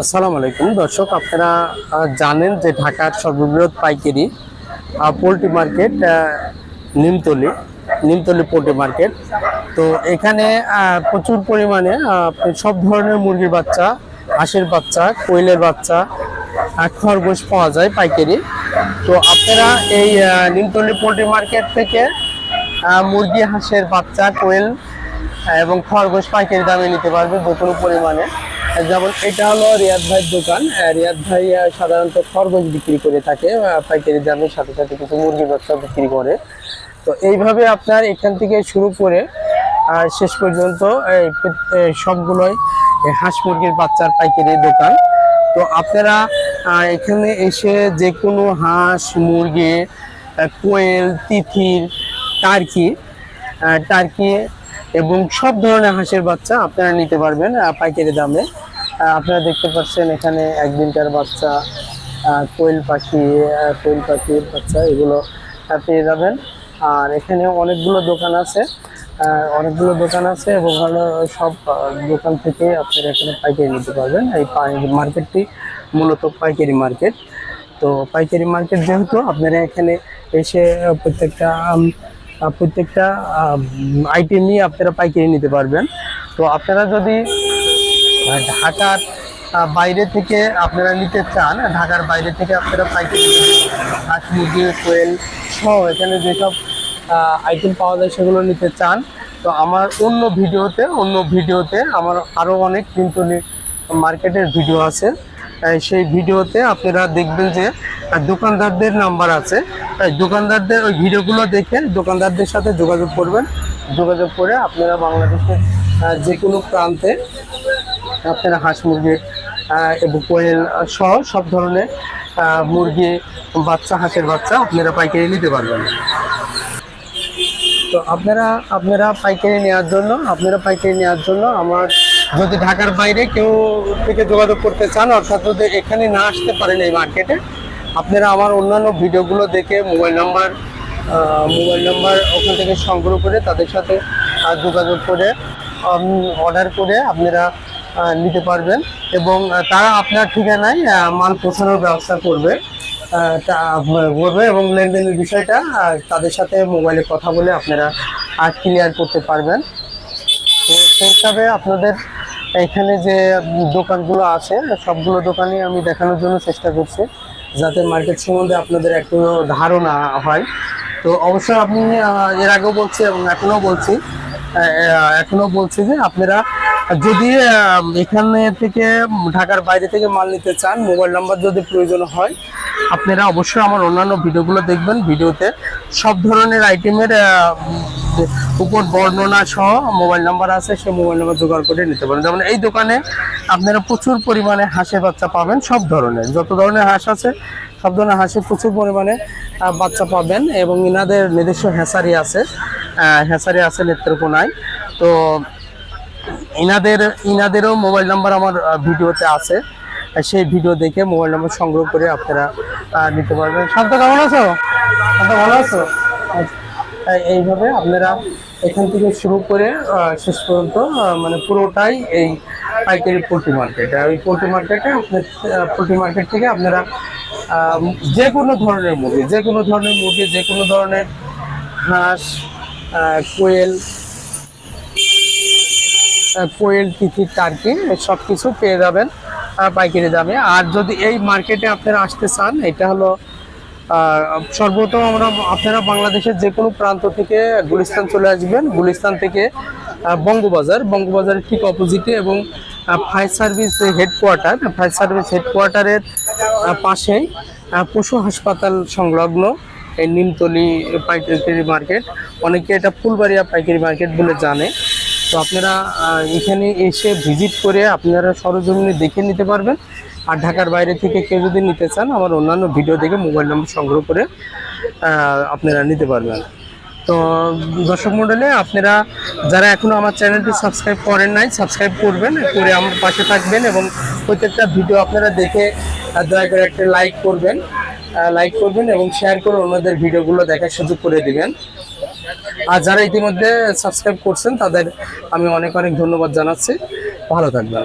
আসসালামু আলাইকুম। দর্শক, আপনারা জানেন যে ঢাকার সর্ববৃহৎ পাইকারি poultry market Nimtoli Nimtoli poultry market. তো এখানে প্রচুর পরিমাণে সব ধরনের মুরগির বাচ্চা, হাঁসের বাচ্চা, কোয়েলের বাচ্চা খরগোশ পাওয়া যায় পাইকারি। তো আপনারা এই নিমতলি পোলট্রি মার্কেট থেকে মুরগি, হাঁসের বাচ্চা, কোয়েল এবং খরগোশ পাইকারি দামে নিতে পারবে কোনো পরিমাণে। যেমন এটা হলো রিয়াদ ভাইয়ের দোকান। রিয়াদ ভাই সাধারণত খরগোশ বিক্রি করে থাকে পাইকারি দামের সাথে সাথে কিছু মুরগি বাচ্চা বিক্রি করে। তো এইভাবে আপনার এখান থেকে শুরু করে, আর শেষ পর্যন্ত সবগুলোই হাঁস মুরগির বাচ্চার পাইকারি দোকান। তো আপনারা এখানে এসে যে কোনো হাঁস, মুরগি কোয়েল, তিথির, টার্কি টার্কি এবং সব ধরনের হাঁসের বাচ্চা আপনারা নিতে পারবেন পাইকারি দামে। আপনারা দেখতে পাচ্ছেন এখানে একদিনকার বাচ্চা কোয়েল পাখি কোয়েল পাখির বাচ্চা এগুলো পেয়ে যাবেন। আর এখানে অনেকগুলো দোকান আছে অনেকগুলো দোকান আছে এবং সব দোকান থেকে আপনারা এখানে পাইকারি নিতে পারবেন। এই মার্কেটটি মূলত পাইকারি মার্কেট। তো পাইকারি মার্কেট যেহেতু আপনারা এখানে এসে আহ, প্রত্যেকটা আম, নিয়ে আপনারা পাইকারি নিতে পারবেন। তো আপনারা যদি ঢাকার বাইরে থেকে আপনারা নিতে চান ঢাকার বাইরে থেকে আপনারা পাইকারি হাঁস মুরগি কোয়েল সহ এখানে যেসব আইটেম পাওয়া যায় সেগুলো নিতে চান। তো আমার অন্য ভিডিওতে অন্য ভিডিওতে আমার আরও অনেক কিন্তু মার্কেটের ভিডিও আছে। সেই ভিডিওতে আপনারা দেখবেন যে দোকানদারদের নাম্বার আছে। দোকানদারদের ওই ভিডিওগুলো দেখে দোকানদারদের সাথে যোগাযোগ করবেন। যোগাযোগ করে আপনারা বাংলাদেশের যে কোনো প্রান্তে আপনারা হাঁস মুরগি আহ, এবং কোয়েল সহ সব ধরনের মুরগি বাচ্চা হাঁসের বাচ্চা আপনারা পাইকারি নিতে পারবেন। তো আপনারা আপনারা পাইকারি নেওয়ার জন্য আপনারা পাইকারি নেওয়ার জন্য আমার যদি ঢাকার বাইরে কেউ থেকে যোগাযোগ করতে চান, অর্থাৎ যদি এখানে না আসতে পারেন এই মার্কেটে, আপনারা আমার অন্যান্য ভিডিওগুলো দেখে মোবাইল নাম্বার মোবাইল নাম্বার ওখান থেকে সংগ্রহ করে তাদের সাথে যোগাযোগ করে অর্ডার করে আপনারা নিতে পারবেন। এবং তারা আপনার ঠিকানায় মাল পৌঁছানোর ব্যবস্থা করবে করবে এবং লেনদেনের বিষয়টা তাদের সাথে মোবাইলে কথা বলে আপনারা ক্লিয়ার করতে পারবেন। তো সেই হিসাবে আপনাদের এখানে যে দোকানগুলো আছে, সবগুলো দোকানই আমি দেখানোর জন্য চেষ্টা করছি, যাতে মার্কেট সম্বন্ধে আপনাদের একটু ধারণা হয়। তো অবশ্যই আপনি এর আগেও বলছি এবং এখনও বলছি এখনও বলছি যে আপনারা যদি এখানে থেকে, ঢাকার বাইরে থেকে মাল নিতে চান মোবাইল নাম্বার যদি প্রয়োজন হয়, আপনারা অবশ্যই আমার অন্যান্য ভিডিওগুলো দেখবেন। ভিডিওতে সব ধরনের আইটেমের উপর বর্ণনা সহ মোবাইল নাম্বার আছে, সেই মোবাইল নাম্বার জোগাড় করে নিতে পারেন। যেমন এই দোকানে আপনারা প্রচুর পরিমাণে হাঁসের বাচ্চা পাবেন, সব ধরনের। যত ধরনের হাঁস আছে, সব ধরনের হাঁসে প্রচুর পরিমাণে বাচ্চা পাবেন এবং ইনাদের নিজস্ব হ্যাঁসারি আছে হ্যাঁসারি আছে নেত্রকোনায়। তো ইনাদের, ইনাদেরও মোবাইল নাম্বার আমার ভিডিওতে আছে। সেই ভিডিও দেখে মোবাইল নাম্বার সংগ্রহ করে আপনারা নিতে পারবেন। শান্ত, কেমন আছো? শান্ত, ভালো আছো? আচ্ছা। এই- এইভাবে আপনারা এখান থেকে শুরু করে শেষ পর্যন্ত মানে পুরোটাই এই পাইকারি পোলট্রি মার্কেট। আর ওই পোলট্রি মার্কেটে আপনার পোলট্রি মার্কেট থেকে আপনারা যে কোনো ধরনের মুরগি, যে কোনো ধরনের মুরগি, যে কোনো ধরনের হাঁস কোয়েল কোয়েল, তিথি, টার্কি সব কিছু পেয়ে যাবেন পাইকারি দামে। আর যদি এই মার্কেটে আপনারা আসতে চান, এটা হলো সর্বপ্রথম আমরা আপনারা বাংলাদেশের যে কোনো প্রান্ত থেকে গুলিস্তান চলে আসবেন। গুলিস্তান থেকে বঙ্গবাজার। বঙ্গবাজারের ঠিক অপোজিটে এবং fire service headquarter fire service হেডকোয়ার্টারের পাশেই পশু হাসপাতাল সংলগ্ন এই নিমতলি পাইকারি মার্কেট। অনেকে এটা ফুলবাড়িয়া পাইকারি মার্কেট বলে জানে। তো আপনারা এখানে এসে ভিজিট করে আপনারা সরজমিনে দেখে নিতে পারবেন। আর ঢাকার বাইরে থেকে কেউ যদি নিতে চান, আমার অন্যান্য ভিডিও দেখে মোবাইল নম্বর সংগ্রহ করে আপনারা নিতে পারবেন। তো, দর্শক মণ্ডলে আপনারা যারা এখনও আমার চ্যানেলটি সাবস্ক্রাইব করেন নাই, সাবস্ক্রাইব করবেন, করে আমার পাশে থাকবেন এবং প্রত্যেকটা ভিডিও আপনারা দেখে দয়া করে একটা লাইক করবেন লাইক করবেন এবং শেয়ার করে অন্যদের ভিডিওগুলো দেখার সুযোগ করে দিবেন। আর যারা ইতিমধ্যে সাবস্ক্রাইব করছেন, তাদের আমি অনেক অনেক ধন্যবাদ জানাচ্ছি। ভালো থাকবেন।